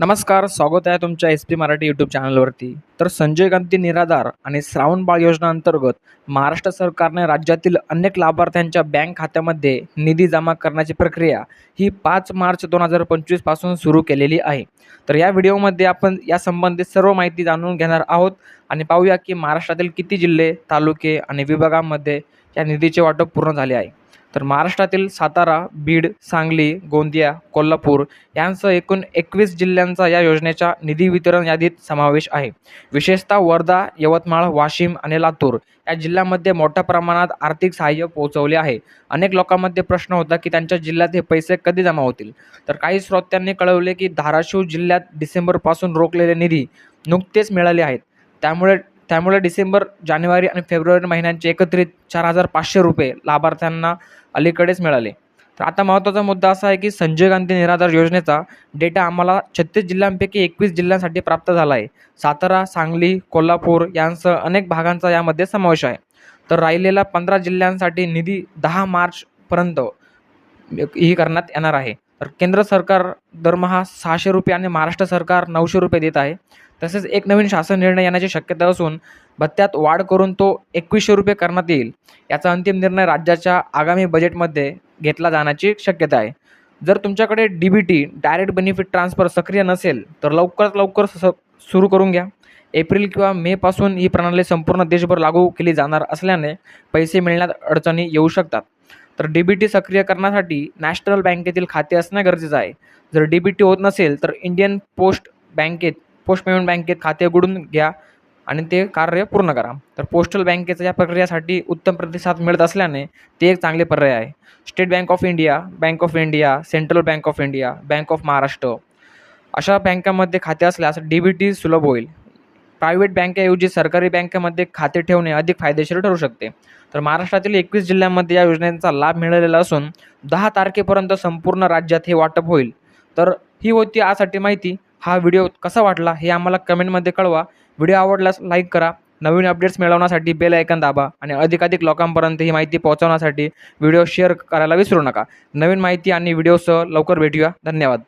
नमस्कार स्वागत आहे तुमच्या एस पी मराठी यूट्यूब चॅनलवरती. तर संजय गांधी निराधार आणि श्रावण बाळ योजना अंतर्गत महाराष्ट्र सरकारने राज्यातील अनेक लाभार्थ्यांच्या बँक खात्यामध्ये निधी जमा करण्याची प्रक्रिया ही पाच मार्च दोन हजार पंचवीसपासून सुरू केलेली आहे. तर या व्हिडिओमध्ये आपण या संबंधित सर्व माहिती जाणून घेणार आहोत आणि पाहूया की महाराष्ट्रातील किती जिल्हे तालुके आणि विभागांमध्ये या निधीचे वाटप पूर्ण झाले आहे. तर महाराष्ट्रातील सातारा बीड सांगली गोंदिया कोल्हापूर यांसह एकूण एकवीस जिल्ह्यांचा या योजनेच्या निधी वितरण यादीत समावेश आहे. विशेषतः वर्धा यवतमाळ वाशिम आणि लातूर या जिल्ह्यामध्ये मोठ्या प्रमाणात आर्थिक सहाय्य पोहोचवले आहे. अनेक लोकांमध्ये प्रश्न होता की त्यांच्या जिल्ह्यात हे पैसे कधी जमा होतील? तर काही श्रोत्यांनी कळवले की धाराशिव जिल्ह्यात डिसेंबरपासून रोखलेले निधी नुकतेच मिळाले आहेत. त्यामुळे त्यामुळे डिसेंबर जानेवारी आणि फेब्रुवारी महिन्यांचे एकत्रित चार हजार पाचशे रुपये लाभार्थ्यांना अलीकडेच मिळाले. तर आता महत्त्वाचा मुद्दा असा आहे की संजय गांधी निराधार योजनेचा डेटा आम्हाला छत्तीस जिल्ह्यांपैकी एकवीस जिल्ह्यांसाठी प्राप्त झाला आहे. सातारा सांगली कोल्हापूर यांसह अनेक भागांचा यामध्ये समावेश आहे. तर राहिलेल्या पंधरा जिल्ह्यांसाठी निधी दहा मार्चपर्यंत ही करण्यात येणार आहे. तर केंद्र सरकार दरमहा सहाशे रुपये आणि महाराष्ट्र सरकार नऊशे रुपये देत आहे. तसेच एक नवीन शासन निर्णय येण्याची शक्यता असून भत्त्यात वाढ करून तो एकवीसशे रुपये करण्यात येईल. याचा अंतिम निर्णय राज्याच्या आगामी बजेटमध्ये घेतला जाण्याची शक्यता आहे. जर तुमच्याकडे D B T direct benefit transfer सक्रिय नसेल तर लवकरात लवकर स सुरू करून घ्या. एप्रिल किंवा मेपासून ही प्रणाली संपूर्ण देशभर लागू केली जाणार असल्याने पैसे मिळण्यात अडचणी येऊ शकतात. तर डी बी टी सक्रिय करण्यासाठी नॅशनल बँकेतील खाते असणे गरजेचं आहे. जर डी बी टी होत नसेल तर इंडियन पोस्ट बँकेत पोस्ट पेमेंट बँकेत खाते उघडून घ्या आणि ते कार्य पूर्ण करा. तर पोस्टल बँकेचं या प्रक्रियासाठी उत्तम प्रतिसाद मिळत असल्याने ते एक चांगले पर्याय आहे. State Bank of India Bank of India Central Bank of India Bank of Maharashtra अशा बँकांमध्ये खाते असल्यास डी बी टी सुलभ होईल. प्रायव्हेट बँकेऐवजी सरकारी बँकेमध्ये खाते ठेवणे अधिक फायदेशीर ठरू शकते. तर महाराष्ट्रातील एकवीस जिल्ह्यांमध्ये या योजनेचा लाभ मिळालेला असून दहा तारखेपर्यंत संपूर्ण राज्यात हे वाटप होईल. तर ही होती आजसाठी माहिती. हा व्हिडिओ कसा वाटला हे आम्हाला कमेंटमध्ये कळवा. व्हिडिओ आवडल्यास लाईक करा. नवीन अपडेट्स मिळवण्यासाठी बेल ऐकन दाबा आणि अधिकाधिक लोकांपर्यंत ही माहिती पोहोचवण्यासाठी व्हिडिओ शेअर करायला विसरू नका. नवीन माहिती आणि व्हिडिओसह लवकर भेटूया. धन्यवाद.